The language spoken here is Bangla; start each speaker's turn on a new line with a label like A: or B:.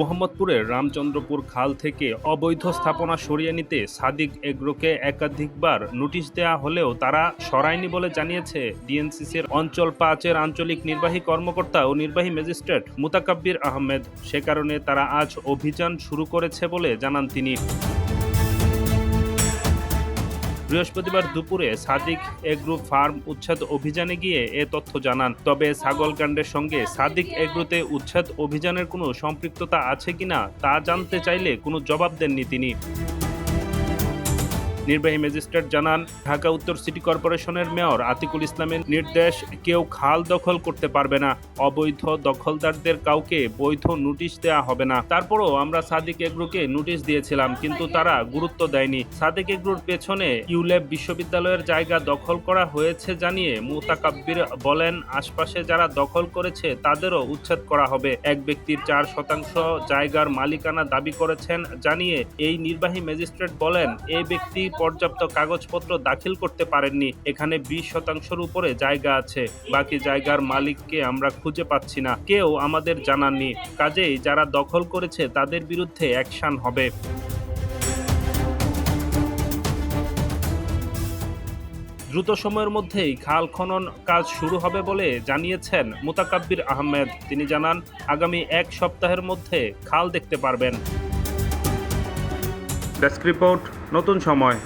A: মোহাম্মদপুরের রামচন্দ্রপুর খাল থেকে অবৈধ স্থাপনা সরিয়ে নিতে সাদিক এগ্রোকে একাধিকবার নোটিশ দেওয়া হলেও তারা সরায়নি বলে জানিয়েছে ডিএনসিসির অঞ্চল পাঁচের আঞ্চলিক নির্বাহী কর্মকর্তা ও নির্বাহী ম্যাজিস্ট্রেট মুতাকাব্বির আহমেদ। সে কারণে তারা আজ অভিযান শুরু করেছে বলে জানান তিনি। বৃহস্পতিবার দুপুরে সাদিক এগ্রো ফার্ম উচ্ছেদ অভিযানে গিয়ে এ তথ্য জানান। তবে ছাগলকাণ্ডের সঙ্গে সাদিক এগ্রোতে উচ্ছেদ অভিযানের কোনো সম্পৃক্ততা আছে কিনা তা জানতে চাইলে কোনো জবাব দেননি তিনি। নির্বাহী ম্যাজিস্ট্রেট জানান, ঢাকা উত্তর সিটি কর্পোরেশনের মেয়র আতিকুল ইসলামের নির্দেশ কেউ খাল দখল করতে পারবে না। অবৈধ দখলদারদের কাউকে বৈধ নোটিশ দেওয়া হবে না। তারপরও আমরা সাদিক এগ্রোকে নোটিশ দিয়েছিলাম, কিন্তু তারা গুরুত্ব দেয়নি। সাদিক এগ্রোর পেছনে ইউলেব বিশ্ববিদ্যালয়ের জায়গা দখল করা হয়েছে জানিয়ে মুতাকাব্বির বলেন, আশপাশে যারা দখল করেছে তাদেরও উচ্ছেদ করা হবে। এক ব্যক্তির চার শতাংশ জায়গার মালিকানা দাবি করেছেন জানিয়ে এই নির্বাহী ম্যাজিস্ট্রেট বলেন এই ব্যক্তি পর্যাপ্ত কাগজপত্র দাখিল করতে পারেননি। এখানে বিশ শতাংশের উপরে জায়গা আছে। বাকি জায়গার মালিককে আমরা খুঁজে পাচ্ছি না। কেউ আমাদের জানাননি। কাজেই যারা দখল করেছে তাদের বিরুদ্ধে অ্যাকশন হবে। দ্রুত সময়ের মধ্যেই খাল খনন কাজ শুরু হবে বলে জানিয়েছেন মুতাকাব্বির আহমেদ। তিনি জানান, আগামী এক সপ্তাহের মধ্যে খাল দেখতে পারবেন। ডেস্ক রিপোর্ট নতুন সময়।